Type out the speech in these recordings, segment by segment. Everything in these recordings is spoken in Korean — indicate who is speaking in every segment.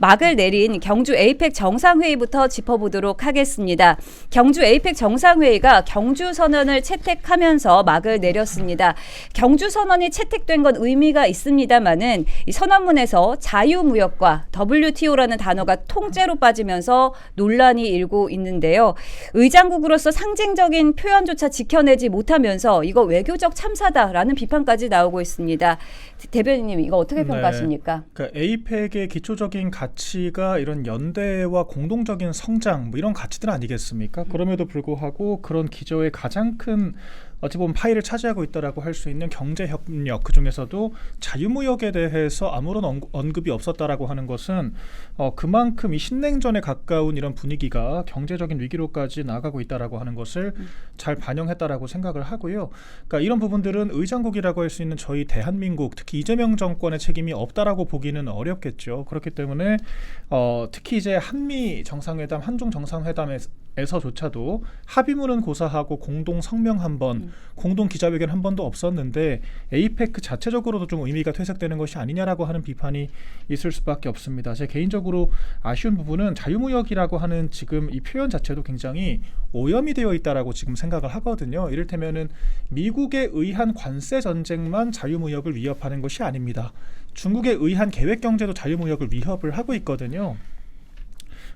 Speaker 1: 막을 내린 경주 에이펙 정상회의부터 짚어보도록 하겠습니다. 경주 에이펙 정상회의가 경주 선언을 채택하면서 막을 내렸습니다. 경주 선언이 채택된 건 의미가 있습니다만은 이 선언문에서 자유무역과 WTO라는 단어가 통째로 빠지면서 논란이 일고 있는데요. 의장국으로서 상징적인 표현조차 지켜내지 못하면서 이거 외교적 참사다라는 비판까지 나오고 있습니다. 대변인님 이거 어떻게
Speaker 2: 네.
Speaker 1: 평가하십니까?
Speaker 2: 그러니까 에이펙의 기초적인 가 치가 이런 연대와 공동적인 성장 뭐 이런 가치들 아니겠습니까? 그럼에도 불구하고 그런 기조의 가장 큰 어찌 보면 파일을 차지하고 있다라고 할 수 있는 경제 협력 그 중에서도 자유무역에 대해서 아무런 언- 언급이 없었다라고 하는 것은 어, 그만큼 이 신냉전에 가까운 이런 분위기가 경제적인 위기로까지 나아가고 있다라고 하는 것을 잘 반영했다라고 생각을 하고요. 그러니까 이런 부분들은 의장국이라고 할 수 있는 저희 대한민국 특히 이재명 정권의 책임이 없다라고 보기는 어렵겠죠. 그렇기 때문에 어, 특히 이제 한미 정상회담, 한중 정상회담에 서조차도 합의문은 고사하고 공동 성명 한 번, 공동 기자회견 한 번도 없었는데 에이펙 그 자체적으로도 좀 의미가 퇴색되는 것이 아니냐라고 하는 비판이 있을 수밖에 없습니다. 제 개인적으로 아쉬운 부분은 자유무역이라고 하는 지금 이 표현 자체도 굉장히 오염이 되어 있다라고 지금 생각을 하거든요. 이를테면은 미국에 의한 관세 전쟁만 자유무역을 위협하는 것이 아닙니다. 중국에 의한 계획 경제도 자유무역을 위협을 하고 있거든요.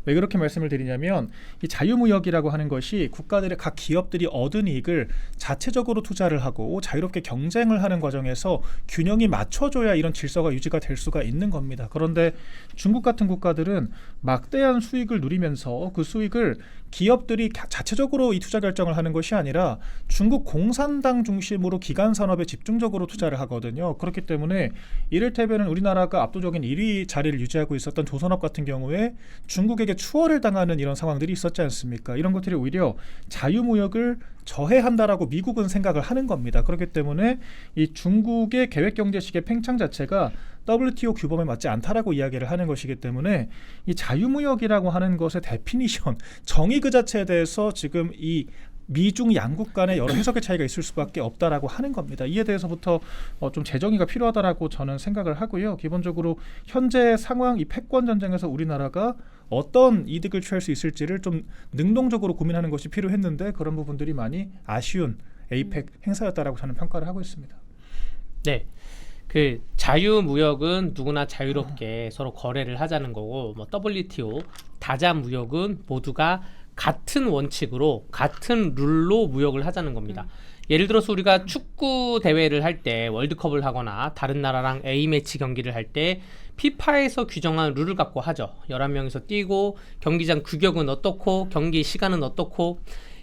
Speaker 2: 왜 그렇게 말씀을 드리냐면 이 자유무역이라고 하는 것이 국가들의 각 기업들이 얻은 이익을 자체적으로 투자를 하고 자유롭게 경쟁을 하는 과정에서 균형이 맞춰줘야 이런 질서가 유지가 될 수가 있는 겁니다. 그런데 중국 같은 국가들은 막대한 수익을 누리면서 그 수익을 기업들이 가- 자체적으로 이 투자 결정을 하는 것이 아니라 중국 공산당 중심으로 기간 산업에 집중적으로 투자를 하거든요. 그렇기 때문에 이를테면은 우리나라가 압도적인 1위 자리를 유지하고 있었던 조선업 같은 경우에 중국에게 추월을 당하는 이런 상황들이 있었지 않습니까? 이런 것들이 오히려 자유무역을 저해한다라고 미국은 생각을 하는 겁니다. 그렇기 때문에 이 중국의 계획 경제식의 팽창 자체가 WTO 규범에 맞지 않다라고 이야기를 하는 것이기 때문에 이 자유무역이라고 하는 것의 데피니션 정의 그 자체에 대해서 지금 이 미중 양국 간의 여러 해석의 차이가 있을 수밖에 없다라고 하는 겁니다. 이에 대해서부터 어, 좀 재정의가 필요하다라고 저는 생각을 하고요. 기본적으로 현재 상황 이 패권 전쟁에서 우리나라가 어떤 이득을 취할 수 있을지를 좀 능동적으로 고민하는 것이 필요했는데 그런 부분들이 많이 아쉬운 에이펙 행사였다라고 저는 평가를 하고 있습니다.
Speaker 3: 네. 그 자유 무역은 누구나 자유롭게 서로 거래를 하자는 거고 뭐 WTO 다자 무역은 모두가 같은 원칙으로 같은 룰로 무역을 하자는 겁니다. 예를 들어서 우리가 축구 대회를 할 때 월드컵을 하거나 다른 나라랑 A 매치 경기를 할 때 피파에서 규정한 룰을 갖고 하죠. 11명이서 뛰고 경기장 규격은 어떻고 경기 시간은 어떻고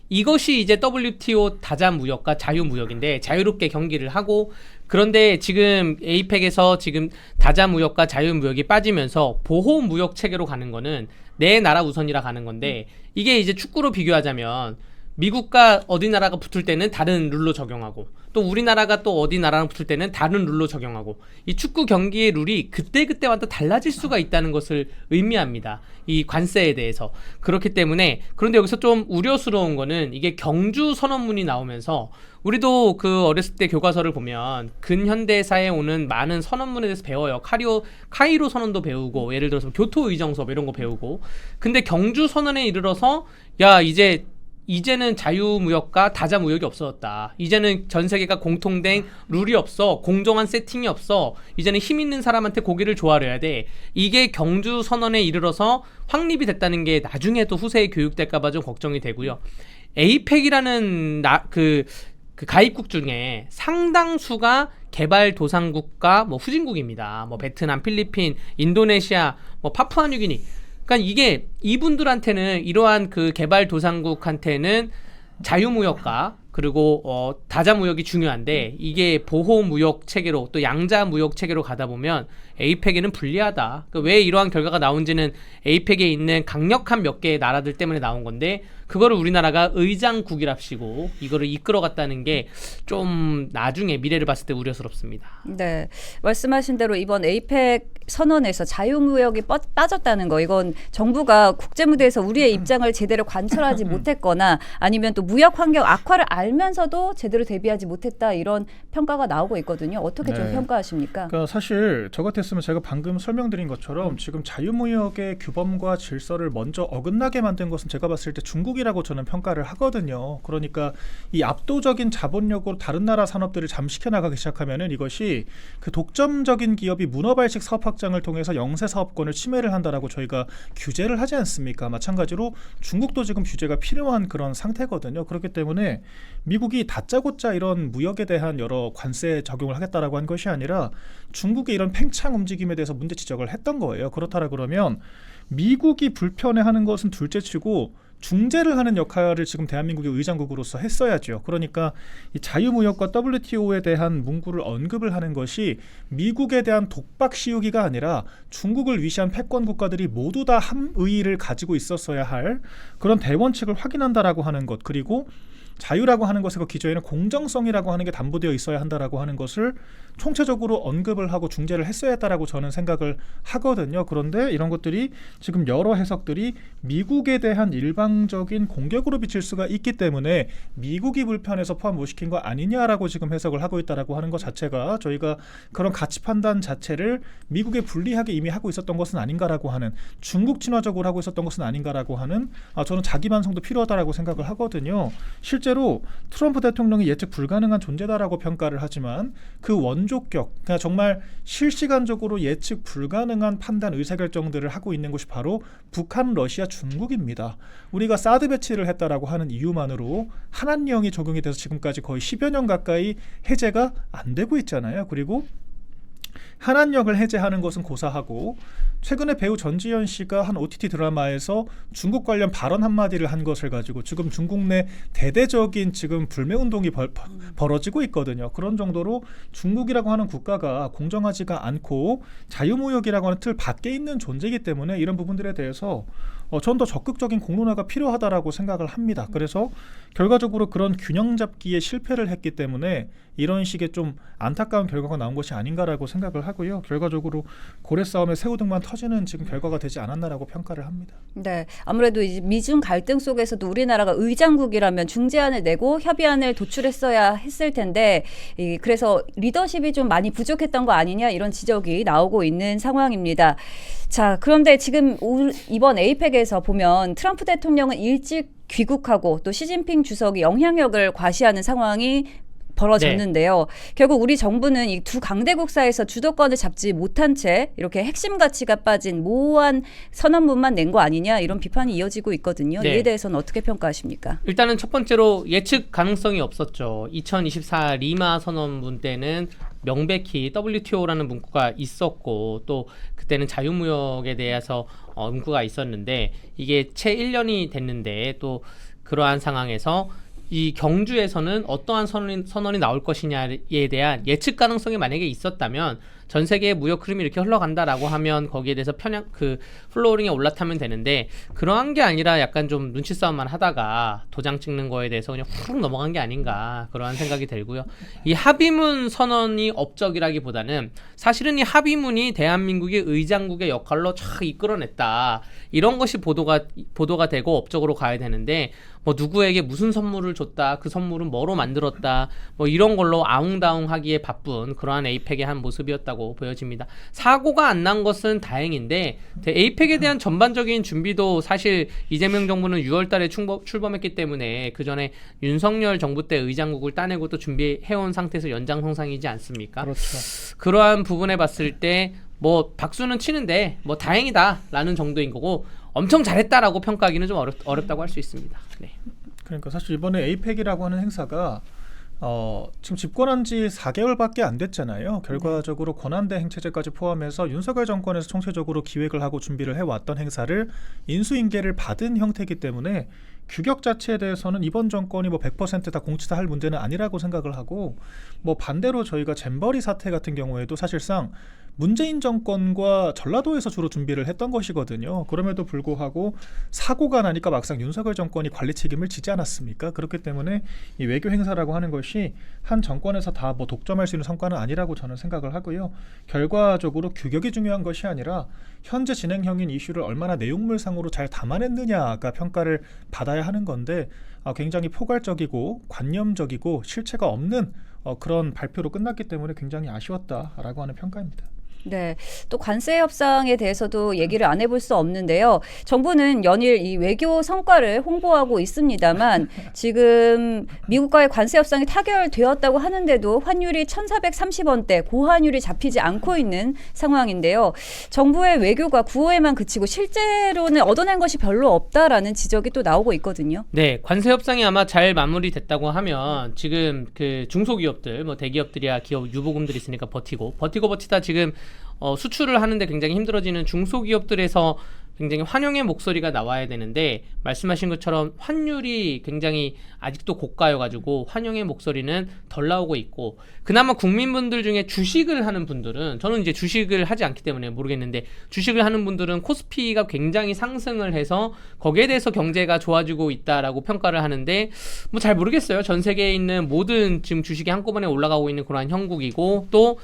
Speaker 3: 이것이 이제 WTO 다자무역과 자유무역인데 자유롭게 경기를 하고 그런데 지금 에이펙에서 지금 다자 무역과 자유 무역이 빠지면서 보호 무역 체계로 가는 거는 내 나라 우선이라 가는 건데 이게 이제 축구로 비교하자면 미국과 어디 나라가 붙을 때는 다른 룰로 적용하고 또 우리나라가 또 어디 나라랑 붙을 때는 다른 룰로 적용하고 이 축구 경기의 룰이 그때그때마다 달라질 수가 있다는 것을 의미합니다. 이 관세에 대해서. 그렇기 때문에 그런데 여기서 좀 우려스러운 거는 이게 경주 선언문이 나오면서 우리도 그 어렸을 때 교과서를 보면 근현대사에 오는 많은 선언문에 대해서 배워요. 카리오 카이로 선언도 배우고 예를 들어서 교토 의정서 이런 거 배우고 근데 경주 선언에 이르러서 야 이제 이제는 자유무역과 다자무역이 없어졌다. 이제는 전 세계가 공통된 룰이 없어. 공정한 세팅이 없어. 이제는 힘 있는 사람한테 고기를 조아려야 돼. 이게 경주 선언에 이르러서 확립이 됐다는 게 나중에 또 후세에 교육될까봐 좀 걱정이 되고요. 에이펙이라는 나, 그, 그 가입국 중에 상당수가 개발도상국과 뭐 후진국입니다. 뭐 베트남, 필리핀, 인도네시아, 뭐 파푸아뉴기니. 그러니까 이게 이분들한테는 이러한 그 개발 도상국한테는 자유무역과 그리고 어, 다자무역이 중요한데 이게 보호무역 체계로 또 양자무역 체계로 가다 보면 에이펙에는 불리하다. 그왜 이러한 결과가 나온지는 에이펙에 있는 강력한 몇 개의 나라들 때문에 나온 건데 그거를 우리나라가 의장국이랍시고 이거를 이끌어갔다는 게 좀 나중에 미래를 봤을 때 우려스럽습니다.
Speaker 1: 네, 말씀하신 대로 이번 에이펙 선언에서 자유무역이 빠, 빠졌다는 거 이건 정부가 국제 무대에서 우리의 입장을 제대로 관철하지 못했거나 아니면 또 무역 환경 악화를 알면서도 제대로 대비하지 못했다 이런 평가가 나오고 있거든요. 어떻게 좀
Speaker 2: 네.
Speaker 1: 평가하십니까?
Speaker 2: 그러니까 사실 저 같았 을 말씀은 제가 방금 설명드린 것처럼 지금 자유무역의 규범과 질서를 먼저 어긋나게 만든 것은 제가 봤을 때 중국이라고 저는 평가를 하거든요. 그러니까 이 압도적인 자본력으로 다른 나라 산업들을 잠식해 나가기 시작하면은 이것이 그 독점적인 기업이 문어발식 사업 확장을 통해서 영세 사업권을 침해를 한다라고 저희가 규제를 하지 않습니까? 마찬가지로 중국도 지금 규제가 필요한 그런 상태거든요. 그렇기 때문에 미국이 다짜고짜 이런 무역에 대한 여러 관세 적용을 하겠다라고 한 것이 아니라 중국의 이런 팽창 움직임에 대해서 문제 지적을 했던 거예요. 그렇다라 그러면 미국이 불편해하는 것은 둘째치고 중재를 하는 역할을 지금 대한민국의 의장국으로서 했어야죠. 그러니까 이 자유무역과 WTO에 대한 문구를 언급을 하는 것이 미국에 대한 독박 씌우기가 아니라 중국을 위시한 패권 국가들이 모두 다 함의를 가지고 있었어야 할 그런 대원칙을 확인한다라고 하는 것 그리고 자유라고 하는 것의 그 기저에는 공정성이라고 하는 게 담보되어 있어야 한다라고 하는 것을 총체적으로 언급을 하고 중재를 했어야 했다라고 저는 생각을 하거든요. 그런데 이런 것들이 지금 여러 해석들이 미국에 대한 일방적인 공격으로 비칠 수가 있기 때문에 미국이 불편해서 포함 못 시킨 거 아니냐라고 지금 해석을 하고 있다라고 하는 것 자체가 저희가 그런 가치 판단 자체를 미국에 불리하게 이미 하고 있었던 것은 아닌가라고 하는 중국 친화적으로 하고 있었던 것은 아닌가라고 하는 아, 저는 자기 반성도 필요하다라고 생각을 하거든요. 실제 로 트럼프 대통령이 예측 불가능한 존재다라고 평가를 하지만 그 원조격, 그러니까 정말 실시간적으로 예측 불가능한 판단 의사결정들을 하고 있는 것이 바로 북한, 러시아, 중국입니다. 우리가 사드 배치를 했다라고 하는 이유만으로 한한령이 적용이 돼서 지금까지 거의 10여 년 가까이 해제가 안 되고 있잖아요. 그리고 한한령을 해제하는 것은 고사하고 최근에 배우 전지현 씨가 한 OTT 드라마에서 중국 관련 발언 한마디를 한 것을 가지고 지금 중국 내 대대적인 지금 불매 운동이 벌, 벌어지고 있거든요. 그런 정도로 중국이라고 하는 국가가 공정하지가 않고 자유무역이라고 하는 틀 밖에 있는 존재이기 때문에 이런 부분들에 대해서 어, 전더 적극적인 공론화가 필요하다라고 생각을 합니다. 그래서 결과적으로 그런 균형 잡기에 실패를 했기 때문에 이런 식의 좀 안타까운 결과가 나온 것이 아닌가라고 생각을 하고요. 결과적으로 고래 싸움에 새우 등만 터지는 지금 결과가 되지 않았나라고 평가를 합니다.
Speaker 1: 네, 아무래도 미중 갈등 속에서도 우리나라가 의장국이라면 중재안을 내고 협의안을 도출했어야 했을 텐데, 이, 그래서 리더십이 좀 많이 부족했던 거 아니냐 이런 지적이 나오고 있는 상황입니다. 자, 그런데 지금 올- 이번 에이펙에서 보면 트럼프 대통령은 일찍 귀국하고 또 시진핑 주석이 영향력을 과시하는 상황이 벌어졌는데요. 결국 우리 정부는 이 두 강대국 사이에서 주도권을 잡지 못한 채 이렇게 핵심 가치가 빠진 모호한 선언문만 낸 거 아니냐 이런 비판이 이어지고 있거든요.
Speaker 3: 네.
Speaker 1: 이에 대해서는 어떻게 평가하십니까?
Speaker 3: 일단은 첫 번째로 예측 가능성이 없었죠. 2024 리마 선언문 때는 명백히 WTO라는 문구가 있었고 또 그때는 자유무역에 대해서 어, 문구가 있었는데 이게 채 1년이 됐는데 또 그러한 상황에서 이 경주에서는 어떠한 선언이, 선언이 나올 것이냐에 대한 예측 가능성이 만약에 있었다면 전 세계의 무역 흐름이 이렇게 흘러간다라고 하면 거기에 대해서 편향 그 플로어링에 올라타면 되는데 그러한 게 아니라 약간 좀 눈치 싸움만 하다가 도장 찍는 거에 대해서 그냥 훅 넘어간 게 아닌가 그러한 생각이 들고요. 이 합의문 선언이 업적이라기보다는 사실은 이 합의문이 대한민국의 의장국의 역할로 쫙 이끌어냈다 이런 것이 보도가 보도가 되고 업적으로 가야 되는데 뭐 누구에게 무슨 선물을 줬다 그 선물은 뭐로 만들었다 뭐 이런 걸로 아웅다웅하기에 바쁜 그러한 에이펙의 한 모습이었다고 보여집니다. 사고가 안 난 것은 다행인데 대- 에이펙에 대한 전반적인 준비도 사실 이재명 정부는 6월달에 출범, 출범했기 때문에 그 전에 윤석열 정부 때 의장국을 따내고 또 준비해온 상태에서 연장성상이지 않습니까?
Speaker 2: 그렇죠.
Speaker 3: 그러한 부분에 봤을 때 뭐 박수는 치는데 뭐 다행이다라는 정도인 거고 엄청 잘했다라고 평가하기는 좀 어렵, 어렵다고 할 수 있습니다. 네.
Speaker 2: 그러니까 사실 이번에 에이펙이라고 하는 행사가 어, 지금 집권한 지 4개월밖에 안 됐잖아요. 결과적으로 권한대 행체제까지 포함해서 윤석열 정권에서 총체적으로 기획을 하고 준비를 해왔던 행사를 인수인계를 받은 형태이기 때문에 규격 자체에 대해서는 이번 정권이 뭐 100%다 공치다 할 문제는 아니라고 생각을 하고 뭐 반대로 저희가 잼버리 사태 같은 경우에도 사실상 문재인 정권과 전라도에서 주로 준비를 했던 것이거든요. 그럼에도 불구하고 사고가 나니까 막상 윤석열 정권이 관리 책임을 지지 않았습니까? 그렇기 때문에 이 외교 행사라고 하는 것이 한 정권에서 다 뭐 독점할 수 있는 성과는 아니라고 저는 생각을 하고요. 결과적으로 규격이 중요한 것이 아니라 현재 진행형인 이슈를 얼마나 내용물상으로 잘 담아냈느냐가 평가를 받아야 하는 건데 아, 굉장히 포괄적이고 관념적이고 실체가 없는 어, 그런 발표로 끝났기 때문에 굉장히 아쉬웠다라고 하는 평가입니다.
Speaker 1: 네. 또 관세 협상에 대해서도 얘기를 안 해볼 수 없는데요. 정부는 연일 이 외교 성과를 홍보하고 있습니다만 지금 미국과의 관세 협상이 타결되었다고 하는데도 환율이 1,430원대 고환율이 잡히지 않고 있는 상황인데요. 정부의 외교가 구호에만 그치고 실제로는 얻어낸 것이 별로 없다라는 지적이 또 나오고 있거든요.
Speaker 3: 네, 관세 협상이 아마 잘 마무리됐다고 하면 지금 그 중소기업들, 뭐 대기업들이야 기업 유보금들이 있으니까 버티고 버티고 버티다 지금 어, 수출을 하는데 굉장히 힘들어지는 중소기업들에서 굉장히 환영의 목소리가 나와야 되는데 말씀하신 것처럼 환율이 굉장히 아직도 고가여가지고 환영의 목소리는 덜 나오고 있고 그나마 국민분들 중에 주식을 하는 분들은 저는 이제 주식을 하지 않기 때문에 모르겠는데 주식을 하는 분들은 코스피가 굉장히 상승을 해서 거기에 대해서 경제가 좋아지고 있다라고 평가를 하는데 뭐 잘 모르겠어요. 전 세계에 있는 모든 지금 주식이 한꺼번에 올라가고 있는 그러한 형국이고 또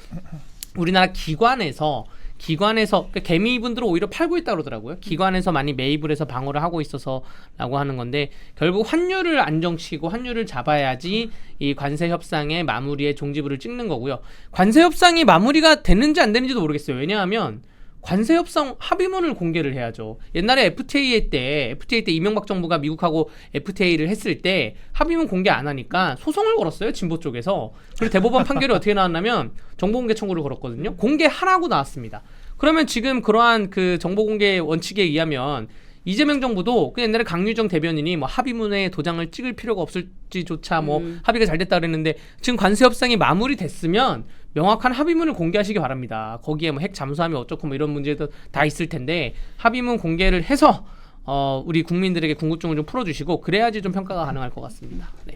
Speaker 3: 우리나라 기관에서 기관에서 그러니까 개미분들은 오히려 팔고 있다 그러더라고요. 기관에서 많이 매입을 해서 방어를 하고 있어서라고 하는 건데 결국 환율을 안정시키고 환율을 잡아야지 이 관세 협상의 마무리에 종지부를 찍는 거고요. 관세 협상이 마무리가 되는지 안 되는지도 모르겠어요. 왜냐하면 관세 협상 합의문을 공개를 해야죠. 옛날에 FTA 때 FTA 때 이명박 정부가 미국하고 FTA를 했을 때 합의문 공개 안 하니까 소송을 걸었어요. 진보 쪽에서. 그리고 대법원 판결이 어떻게 나왔냐면 정보 공개 청구를 걸었거든요. 공개하라고 나왔습니다. 그러면 지금 그러한 그 정보 공개 원칙에 의하면 이재명 정부도 그 옛날에 강유정 대변인이 뭐 합의문에 도장을 찍을 필요가 없을지조차 뭐
Speaker 1: 음.
Speaker 3: 합의가 잘 됐다 그랬는데 지금 관세 협상이 마무리됐으면 명확한 합의문을 공개하시기 바랍니다. 거기에 뭐 핵 잠수함이 어쩌고 뭐 이런 문제도 다 있을 텐데 합의문 공개를 해서 어 우리 국민들에게 궁금증을 좀 풀어주시고 그래야지 좀 평가가 가능할 것 같습니다. 네.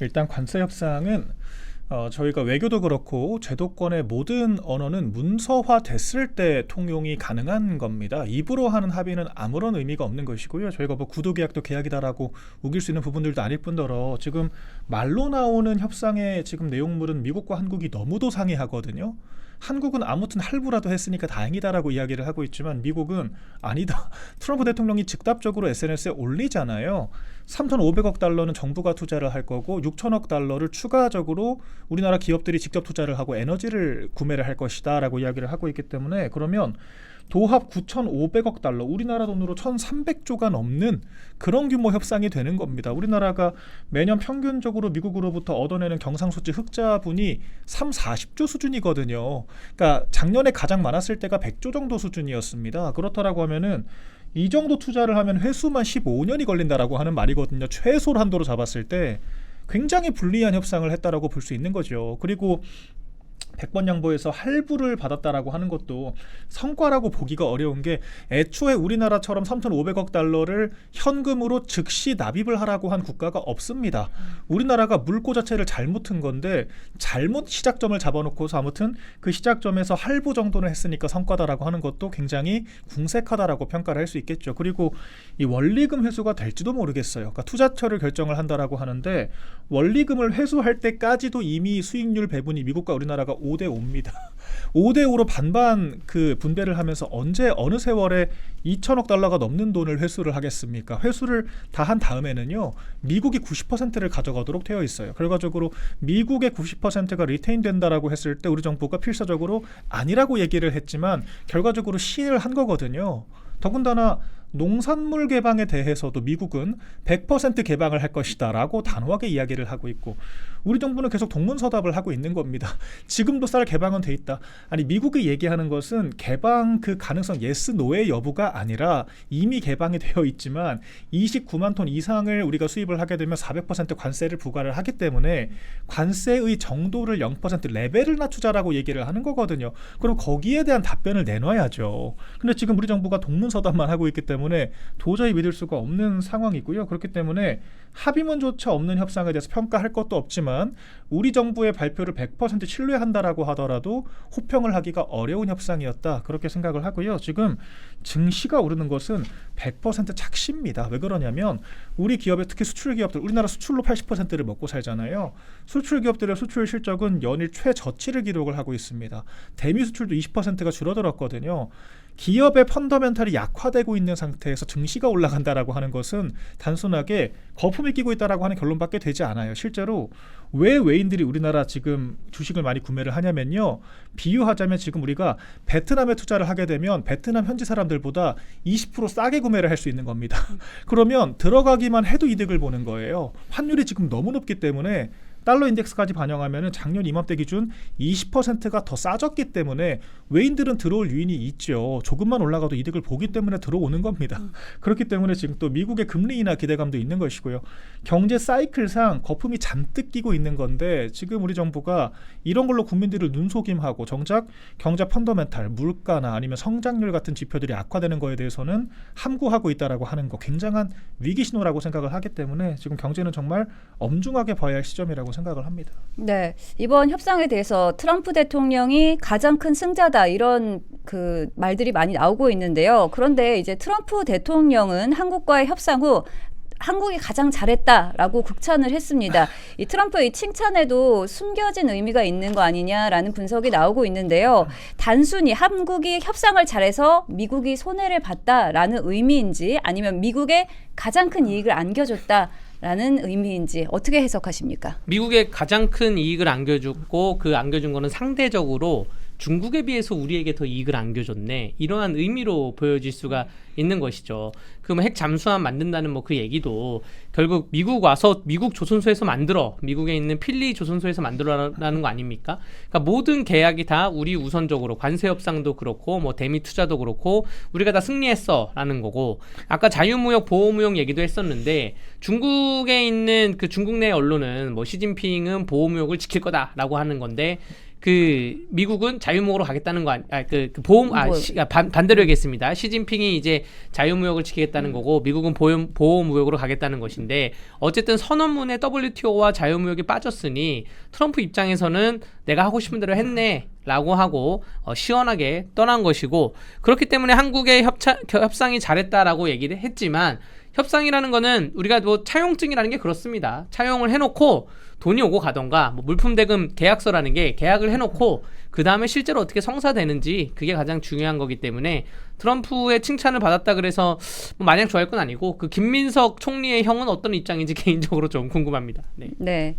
Speaker 2: 일단 관세 협상은 어, 저희가 외교도 그렇고 제도권의 모든 언어는 문서화 됐을 때 통용이 가능한 겁니다. 입으로 하는 합의는 아무런 의미가 없는 것이고요. 저희가 뭐 구도 계약도 계약이다라고 우길 수 있는 부분들도 아닐 뿐더러 지금 말로 나오는 협상의 지금 내용물은 미국과 한국이 너무도 상이하거든요. 한국은 아무튼 할부라도 했으니까 다행이다라고 이야기를 하고 있지만 미국은 아니다. 트럼프 대통령이 즉답적으로 SNS에 올리잖아요. 3,500억 달러는 정부가 투자를 할 거고 6천억 달러를 추가적으로 우리나라 기업들이 직접 투자를 하고 에너지를 구매를 할 것이다라고 이야기를 하고 있기 때문에 그러면 도합 9,500억 달러, 우리나라 돈으로 1,300조가 넘는 그런 규모 협상이 되는 겁니다. 우리나라가 매년 평균적으로 미국으로부터 얻어내는 경상수지 흑자분이 3, 40조 수준이거든요. 그러니까 작년에 가장 많았을 때가 100조 정도 수준이었습니다. 그렇다라고 하면은 이 정도 투자를 하면 회수만 15년이 걸린다라고 하는 말이거든요. 최소로 한도로 잡았을 때 굉장히 불리한 협상을 했다라고 볼 수 있는 거죠. 그리고 100번 양보해서 할부를 받았다라고 하는 것도 성과라고 보기가 어려운 게 애초에 우리나라처럼 3,500억 달러를 현금으로 즉시 납입을 하라고 한 국가가 없습니다. 우리나라가 물고 자체를 잘못 튼 건데 잘못 시작점을 잡아놓고서 아무튼 그 시작점에서 할부 정도는 했으니까 성과다라고 하는 것도 굉장히 궁색하다라고 평가를 할 수 있겠죠. 그리고 이 원리금 회수가 될지도 모르겠어요. 그러니까 투자처를 결정을 한다라고 하는데 원리금을 회수할 때까지도 이미 수익률 배분이 미국과 우리나라가 5대 5입니다. 5대 5로 반반 그 분배를 하면서 언제 어느 세월에 2천억 달러가 넘는 돈을 회수를 하겠습니까? 회수를 다 한 다음에는요. 미국이 90%를 가져가도록 되어 있어요. 결과적으로 미국의 90%가 리테인 된다라고 했을 때 우리 정부가 필사적으로 아니라고 얘기를 했지만 결과적으로 시인을 한 거거든요. 더군다나 농산물 개방에 대해서도 미국은 100% 개방을 할 것이다라고 단호하게 이야기를 하고 있고 우리 정부는 계속 동문서답을 하고 있는 겁니다. 지금도 쌀 개방은 돼 있다. 아니 미국이 얘기하는 것은 개방 그 가능성 예스 노의 여부가 아니라 이미 개방이 되어 있지만 29만 톤 이상을 우리가 수입을 하게 되면 400% 관세를 부과를 하기 때문에 관세의 정도를 0% 레벨을 낮추자라고 얘기를 하는 거거든요. 그럼 거기에 대한 답변을 내놔야죠. 근데 지금 우리 정부가 동문서답만 하고 있기 때문에 도저히 믿을 수가 없는 상황이고요. 그렇기 때문에 합의문조차 없는 협상에 대해서 평가할 것도 없지만 우리 정부의 발표를 100% 신뢰한다라고 하더라도 호평을 하기가 어려운 협상이었다 그렇게 생각을 하고요. 지금 증시가 오르는 것은 100% 착시입니다. 왜 그러냐면 우리 기업의 특히 수출 기업들 우리나라 수출로 80%를 먹고 살잖아요. 수출 기업들의 수출 실적은 연일 최저치를 기록을 하고 있습니다. 대미 수출도 20%가 줄어들었거든요. 기업의 펀더멘탈이 약화되고 있는 상태에서 증시가 올라간다라고 하는 것은 단순하게 거품이 끼고 있다라고 하는 결론밖에 되지 않아요. 실제로 왜 외인들이 우리나라 지금 주식을 많이 구매를 하냐면요. 비유하자면 지금 우리가 베트남에 투자를 하게 되면 베트남 현지 사람들보다 20% 싸게 구매를 할 수 있는 겁니다. 그러면 들어가기만 해도 이득을 보는 거예요. 환율이 지금 너무 높기 때문에 달러 인덱스까지 반영하면은 작년 이맘때 기준 20%가 더 싸졌기 때문에 외인들은 들어올 유인이 있죠. 조금만 올라가도 이득을 보기 때문에 들어오는 겁니다. 그렇기 때문에 지금 또 미국의 금리 인하 기대감도 있는 것이고요. 경제 사이클상 거품이 잔뜩 끼고 있는 건데 지금 우리 정부가 이런 걸로 국민들을 눈속임하고 정작 경제 펀더멘탈, 물가나 아니면 성장률 같은 지표들이 악화되는 거에 대해서는 함구하고 있다라고 하는 거 굉장한 위기 신호라고 생각을 하기 때문에 지금 경제는 정말 엄중하게 봐야 할 시점이라고 생각 을 합니다.
Speaker 1: 네, 이번 협상에 대해서 트럼프 대통령이 가장 큰 승자다 이런 그 말들이 많이 나오고 있는데요. 그런데 이제 트럼프 대통령은 한국과의 협상 후 한국이 가장 잘했다라고 극찬을 했습니다. 이 트럼프의 칭찬에도 숨겨진 의미가 있는 거 아니냐라는 분석이 나오고 있는데요. 단순히 한국이 협상을 잘해서 미국이 손해를 봤다라는 의미인지 아니면 미국에 가장 큰 이익을 안겨줬다. 라는 의미인지 어떻게 해석하십니까?
Speaker 3: 미국에 가장 큰 이익을 안겨줬고 그 안겨준 거는 상대적으로 중국에 비해서 우리에게 더 이익을 안겨줬네 이러한 의미로 보여질 수가 있는 것이죠. 그럼 핵 잠수함 만든다는 뭐 그 얘기도 결국 미국 와서 미국 조선소에서 만들어 미국에 있는 필리 조선소에서 만들어라는 거 아닙니까? 그러니까 모든 계약이 다 우리 우선적으로 관세 협상도 그렇고 뭐 대미 투자도 그렇고 우리가 다 승리했어라는 거고 아까 자유무역 보호무역 얘기도 했었는데 중국에 있는 그 중국 내 언론은 뭐 시진핑은 보호무역을 지킬 거다라고 하는 건데 그 미국은 자유무역으로 가겠다는 거 아니 그, 그 보험 아
Speaker 1: 뭐.
Speaker 3: 시, 아, 반, 반대로 얘기했습니다. 시진핑이 이제 자유무역을 지키겠다는 거고 미국은 보험 보호무역으로 가겠다는 것인데 어쨌든 선언문에 WTO와 자유무역이 빠졌으니 트럼프 입장에서는 내가 하고 싶은 대로 했네라고 하고 어, 시원하게 떠난 것이고 그렇기 때문에 한국의 협차, 협상이 잘했다라고 얘기를 했지만 협상이라는 거는 우리가 뭐 차용증이라는 게 그렇습니다. 차용을 해놓고 돈이 오고 가던가 뭐 물품 대금 계약서라는 게 계약을 해놓고 그 다음에 실제로 어떻게 성사되는지 그게 가장 중요한 거기 때문에 트럼프의 칭찬을 받았다 그래서 뭐 마냥 좋아할 건 아니고 그 김민석 총리의 형은 어떤 입장인지 개인적으로 좀 궁금합니다. 네.
Speaker 1: 네.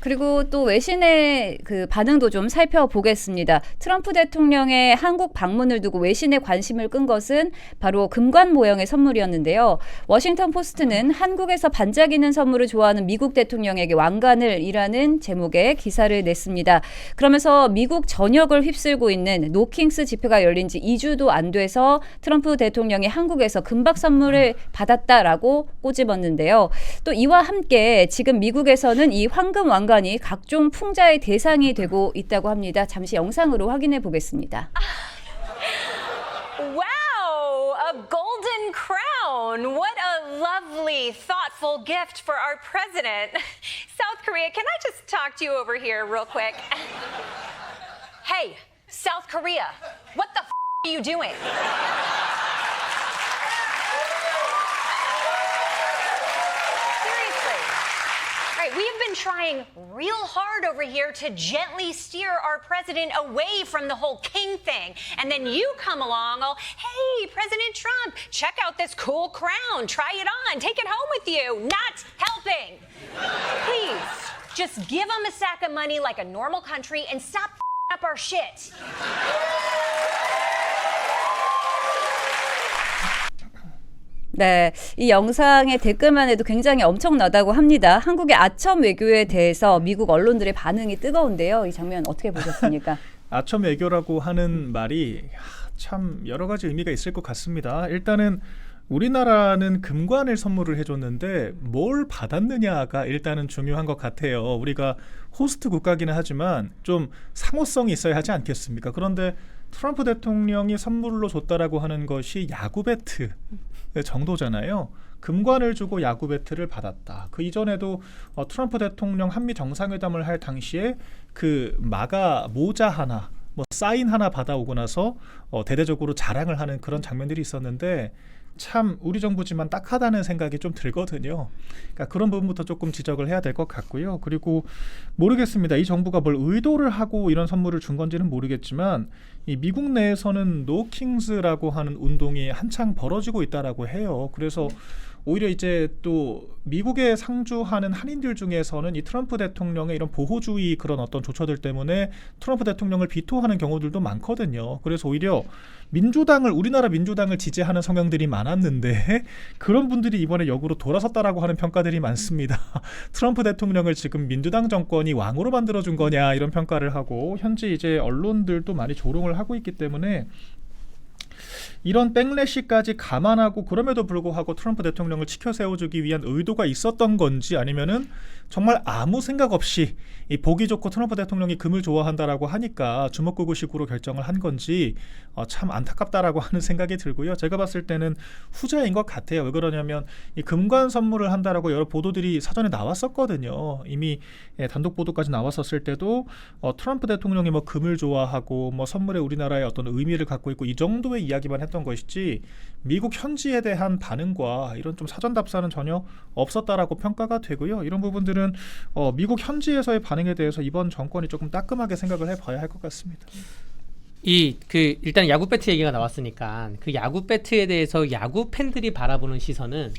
Speaker 1: 그리고 또 외신의 그 반응도 좀 살펴보겠습니다. 트럼프 대통령의 한국 방문을 두고 외신의 관심을 끈 것은 바로 금관 모형의 선물이었는데요. 워싱턴 포스트는 한국에서 반짝이는 선물을 좋아하는 미국 대통령에게 왕관을 이라는 제목의 기사를 냈습니다. 그러면서 미국 전 역을 휩쓸고 있는 노킹스 집회가 열린 지 2주도 안 돼서 트럼프 대통령이 한국에서 금박 선물을 받았다라고 꼬집었는데요. 또 이와 함께 지금 미국에서는 이 황금 왕관이 각종 풍자의 대상이 되고 있다고 합니다. 잠시 영상으로 확인해 보겠습니다.
Speaker 4: Golden crown. What a lovely, thoughtful gift for our president. South Korea, can I just talk to you over here real quick? Hey, South Korea, what the are you doing? Seriously. All right, we have been trying real hard over here to gently steer our president away from the whole king thing. And then you come along, oh, hey, President Trump, check out this cool crown. Try it on. Take it home with you. Not helping. Please, just give them a sack of money like a normal country and stop up our shit.
Speaker 1: 네, 이 영상의 댓글만 해도 굉장히 엄청나다고 합니다. 한국의 아첨 외교에 대해서 미국 언론들의 반응이 뜨거운데요. 이 장면 어떻게 보셨습니까?
Speaker 2: 아첨 외교라고 하는 말이 하, 참 여러 가지 의미가 있을 것 같습니다. 일단은 우리나라는 금관을 선물을 해줬는데 뭘 받았느냐가 일단은 중요한 것 같아요. 우리가 호스트 국가기는 하지만 좀 상호성이 있어야 하지 않겠습니까? 그런데 트럼프 대통령이 선물로 줬다라고 하는 것이 야구 배트 정도잖아요. 금관을 주고 야구 배트를 받았다. 그 이전에도 어, 트럼프 대통령 한미 정상회담을 할 당시에 그 마가 모자 하나, 뭐 사인 하나 받아오고 나서 어, 대대적으로 자랑을 하는 그런 장면들이 있었는데 참 우리 정부지만 딱하다는 생각이 좀 들거든요. 그러니까 그런 부분부터 조금 지적을 해야 될 것 같고요. 그리고 모르겠습니다. 이 정부가 뭘 의도를 하고 이런 선물을 준 건지는 모르겠지만 이 미국 내에서는 노킹스라고 하는 운동이 한창 벌어지고 있다라고 해요. 그래서 오히려 이제 또 미국에 상주하는 한인들 중에서는 이 트럼프 대통령의 이런 보호주의 그런 어떤 조처들 때문에 트럼프 대통령을 비토하는 경우들도 많거든요. 그래서 오히려 민주당을 우리나라 민주당을 지지하는 성향들이 많았는데 그런 분들이 이번에 역으로 돌아섰다라고 하는 평가들이 많습니다. 트럼프 대통령을 지금 민주당 정권이 왕으로 만들어 준 거냐 이런 평가를 하고 현재 이제 언론들도 많이 조롱을 하고 있기 때문에 이런 백래시까지 감안하고 그럼에도 불구하고 트럼프 대통령을 치켜 세워주기 위한 의도가 있었던 건지 아니면은 정말 아무 생각 없이 이 보기 좋고 트럼프 대통령이 금을 좋아한다라고 하니까 주먹구구식으로 결정을 한 건지 어, 참 안타깝다라고 하는 생각이 들고요. 제가 봤을 때는 후자인 것 같아요. 왜 그러냐면 이 금관 선물을 한다라고 여러 보도들이 사전에 나왔었거든요. 이미 예, 단독 보도까지 나왔었을 때도 어, 트럼프 대통령이 뭐 금을 좋아하고 뭐 선물에 우리나라의 어떤 의미를 갖고 있고 이 정도의 이야기만 했던 것이지 미국 현지에 대한 반응과 이런 좀 사전 답사는 전혀 없었다라고 평가가 되고요. 이런 부분들은 어, 미국 현지에서의 반응에 대해서 이번 정권이 조금 따끔하게 생각을 해봐야 할 것 같습니다.
Speaker 3: 이 그 일단 야구 배트 얘기가 나왔으니까 그 야구 배트에 대해서 야구 팬들이 바라보는 시선은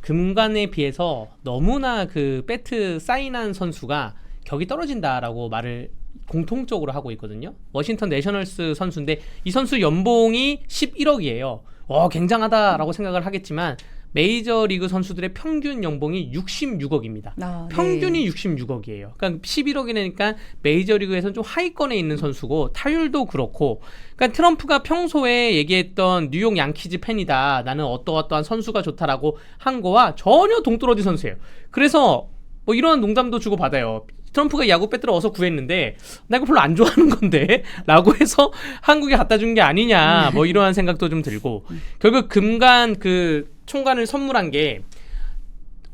Speaker 3: 금관에 비해서 너무나 그 배트 사인한 선수가 격이 떨어진다라고 말을 공통적으로 하고 있거든요. 워싱턴 내셔널스 선수인데 이 선수 연봉이 11억이에요. 와 굉장하다라고 생각을 하겠지만 메이저 리그 선수들의 평균 연봉이 66억입니다.
Speaker 1: 아, 네.
Speaker 3: 평균이 66억이에요. 그러니까 11억이니까 메이저 리그에서는 좀 하위권에 있는 선수고 타율도 그렇고 그러니까 트럼프가 평소에 얘기했던 뉴욕 양키즈 팬이다. 나는 어떠어떠한 선수가 좋다라고 한 거와 전혀 동떨어진 선수예요. 그래서 뭐 이런 농담도 주고 받아요. 트럼프가 야구 배트를 어서 구했는데 나 이거 별로 안 좋아하는 건데 라고 해서 한국에 갖다 준 게 아니냐 뭐 이러한 생각도 좀 들고. 결국 금관 그 총관을 선물한 게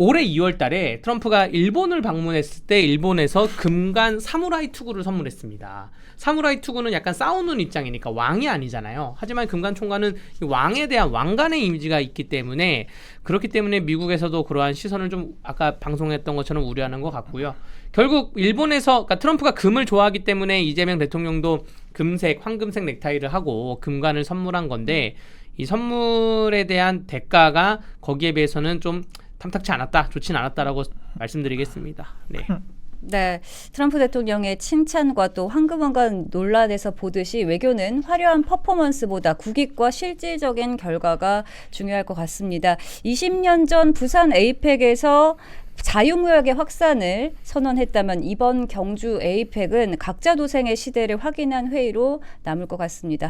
Speaker 3: 올해 2월 달에 트럼프가 일본을 방문했을 때 일본에서 금관 사무라이 투구를 선물했습니다. 사무라이 투구는 약간 싸우는 입장이니까 왕이 아니잖아요. 하지만 금관 총관은 이 왕에 대한 왕관의 이미지가 있기 때문에 그렇기 때문에 미국에서도 그러한 시선을 좀 아까 방송했던 것처럼 우려하는 것 같고요. 결국 일본에서 그러니까 트럼프가 금을 좋아하기 때문에 이재명 대통령도 금색, 황금색 넥타이를 하고 금관을 선물한 건데 이 선물에 대한 대가가 거기에 비해서는 좀 탐탁치 않았다, 좋진 않았다라고 말씀드리겠습니다. 네.
Speaker 1: 네, 트럼프 대통령의 칭찬과 또 황금원관 논란에서 보듯이 외교는 화려한 퍼포먼스보다 국익과 실질적인 결과가 중요할 것 같습니다. 20년 전 부산 에이펙에서 자유무역의 확산을 선언했다면 이번 경주 에이펙은 각자 도생의 시대를 확인한 회의로 남을 것 같습니다.